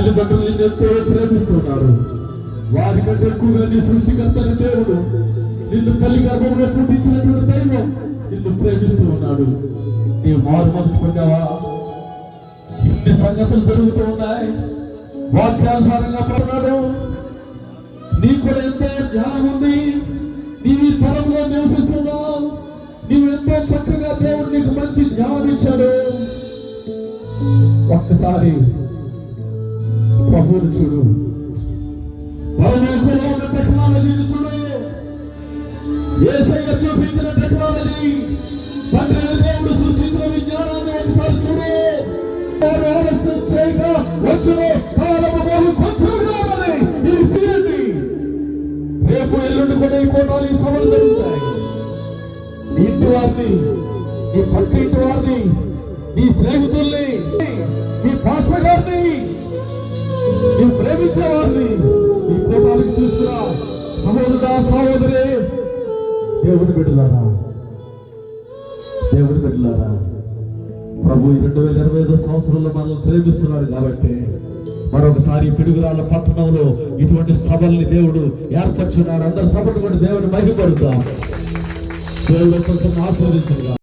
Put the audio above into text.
తల్లిదండ్రులు ఎంతో ప్రేమిస్తున్నారు. వారికంటే ఎక్కువగా నీ సృష్టికర్తని దేవుడు నిన్ను తల్లి గర్భంలో పుట్టించినటువంటి దైవం నిన్ను ప్రేమిస్తూ ఉన్నాడు. నీ మారు మనసు పొందావా? ఇన్ని సంగతులు జరుగుతూ ఉన్నాయి. వాక్యానుసారంగా పడినాడు నీకు కూడా ఎంతో జ్ఞానం ఉంది. నీవు ఈ తరంలో నివసిస్తున్నావు. నీవు ఎంతో చక్కగా దేవుడు నీకు మంచి జ్ఞానం ఇచ్చాడు. ఒక్కసారి ప్రభువుని చూడు. పరలోకంలో ఉన్న టెక్నాలజీని చూడు. ఏసయ్య చూపించిన టెక్నాలజీ తండ్రి దేవుడు సృష్టించిన విజ్ఞానాన్ని ఒకసారి చూడు. ఆలస్యం చేయక వచ్చిన. కాలము బహు కొంచెంగా ఉన్నది. ఇది చూడండి రేపు ఎల్లుండి కూడా ఈ కోటాలు ఈ సభలు జరుగుతాయి. నీ ఇంటి వారిని నీ పక్క ఇంటి వారిని నీ స్నేహితుల్ని నీ పాస్టర్ గారిని ప్రేమించేవారిని ఈ కోటాలకు తీసుకురా. సహోదరా సహోదరి. దేవుని బిడ్డలారా దేవుని బిడ్డలారా ప్రభు ఈ రెండు వేల ఇరవై ఐదో సంవత్సరంలో మనల్ని ప్రేమిస్తున్నారు కాబట్టి మరొకసారి పిడుగురాళ్ళ పట్టణంలో ఇటువంటి సభల్ని దేవుడు ఏర్పరచున్నారు అందరు సభలు కూడా దేవుని మహిమపడుతాం దేవుడు కొంచెం ఆస్వాదించుగా